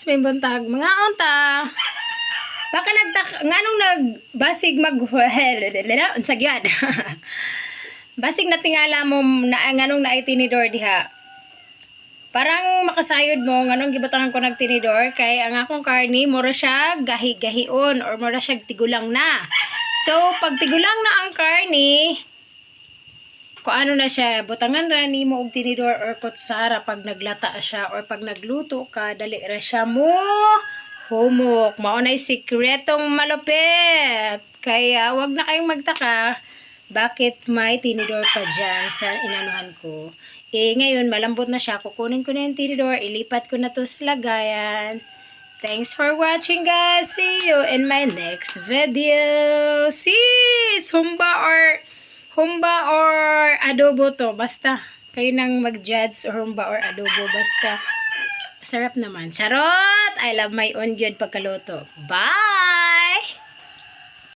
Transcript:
Ops, may buntag. Mga unta. Baka nagtak... Nganong nagbasig mag... Unsa gyud. Basig na tingala mo na nganong na tinidor diha. Parang makasayod mo nganong gibutangan ko nagtinidor kay ang akong karni mura siya gahi-gahion or mura siya tigulang na. So pag tigulang na ang karni, kung ano na siya, butangan ra nimo og tinidor or kutsara pag naglata siya or pag nagluto ka, dali ra siya mo humok. Mao na sikretong malupit. Kaya wag na kayong magtaka bakit may tinidor pa dyan sa inanuhan ko. Eh, ngayon, malambot na siya. Kukunin ko na yung tinidor. Ilipat ko na to sa lagayan. Thanks for watching, guys. See you in my next video. Sis! Humba or humba or adobo to. Basta. Kayo nang mag-judge or humba or adobo. Basta. Sarap naman. Charot! I love my good pagkaluto. Bye!